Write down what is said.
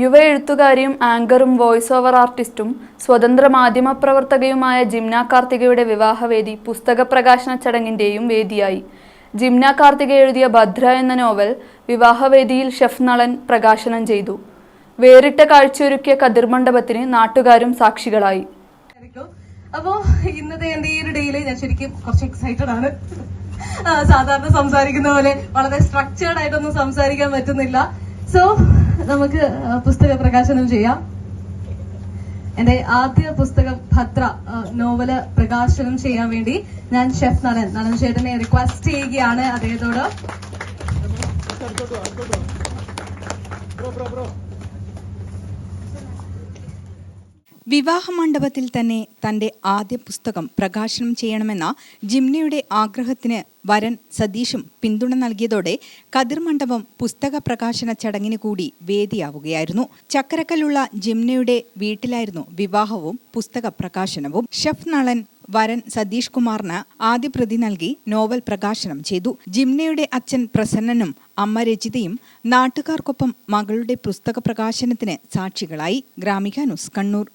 യുവ എഴുത്തുകാരിയും ആങ്കറും voice over ആർട്ടിസ്റ്റും സ്വതന്ത്ര മാധ്യമ പ്രവർത്തകയുമായ ജിംന കാർത്തികയുടെ വിവാഹവേദി പുസ്തക പ്രകാശന ചടങ്ങിന്റെയും വേദിയായി. ജിംന കാർത്തിക എഴുതിയ ഭദ്ര എന്ന നോവൽ വിവാഹവേദിയിൽ ഷെഫ് നളൻ പ്രകാശനം ചെയ്തു. വേറിട്ട കാഴ്ചയൊരുക്കിയ കതിർമണ്ഡപത്തിന് നാട്ടുകാരും സാക്ഷികളായി. അപ്പോ ഇന്നത്തെ എന്റെ ഈ ഒരു ഡേയിൽ ഞാൻ ശരിക്കും കുറച്ച് എക്സൈറ്റഡ് ആണ്. സാധാരണ സംസാരിക്കുന്ന പോലെ വളരെ സ്ട്രക്ചേർഡ് ആയിട്ടൊന്നും സംസാരിക്കാൻ പറ്റുന്നില്ല. സോ നമുക്ക് പുസ്തക പ്രകാശനം ചെയ്യാം. എന്റെ ആദ്യ പുസ്തകം ഭദ്ര നോവൽ പ്രകാശനം ചെയ്യാൻ വേണ്ടി ഞാൻ ഷെഫ് നരൻ നരൻ ചേട്ടനെ റിക്വസ്റ്റ് ചെയ്യുകയാണ് അദ്ദേഹത്തോട്. വിവാഹ മണ്ഡപത്തിൽ തന്നെ തന്റെ ആദ്യ പുസ്തകം പ്രകാശനം ചെയ്യണമെന്ന ജിംനയുടെ ആഗ്രഹത്തിന് വരൻ സതീഷും പിന്തുണ നൽകിയതോടെ കതിർ മണ്ഡപം പുസ്തക പ്രകാശന ചടങ്ങിന് കൂടി വേദിയാവുകയായിരുന്നു. ചക്കരക്കല്ലുള്ള ജിംനയുടെ വീട്ടിലായിരുന്നു വിവാഹവും പുസ്തക പ്രകാശനവും. ഷെഫ് നളൻ വരൻ സതീഷ് കുമാറിന് ആദ്യ പ്രതി നൽകി നോവൽ പ്രകാശനം ചെയ്തു. ജിംനയുടെ അച്ഛൻ പ്രസന്നനും അമ്മ രചിതയും നാട്ടുകാർക്കൊപ്പം മകളുടെ പുസ്തക പ്രകാശനത്തിന് സാക്ഷികളായി. ഗ്രാമിക ന്യൂസ് കണ്ണൂർ.